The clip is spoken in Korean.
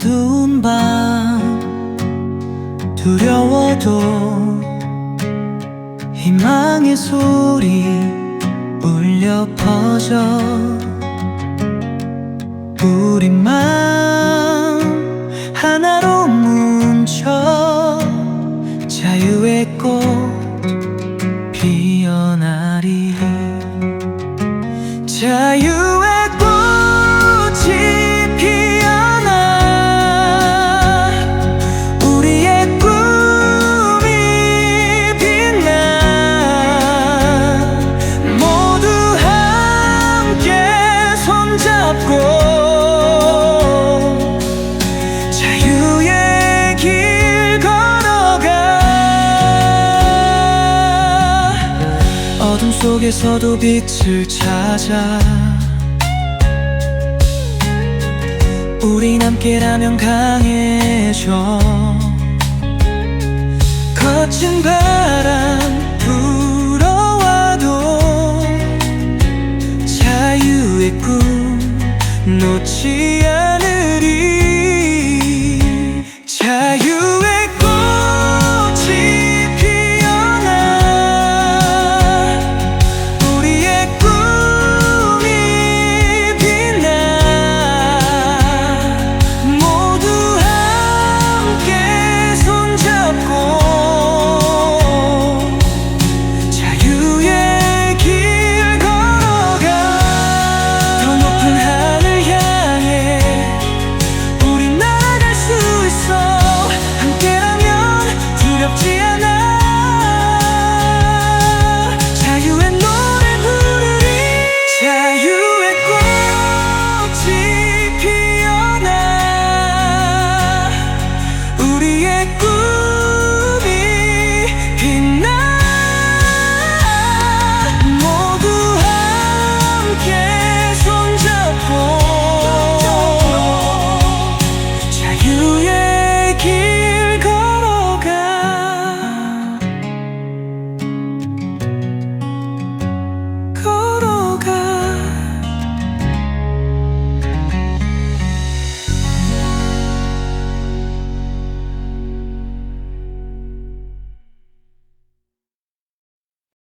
어두운 밤 두려워도 희망의 소리 울려 퍼져 우리만 하나로 뭉쳐 자유의 꽃 피어나리 자유 잡고 자유의 길 걸어가 어둠 속에서도 빛을 찾아 우린 함께라면 강해져 거친 바람 놓지 않으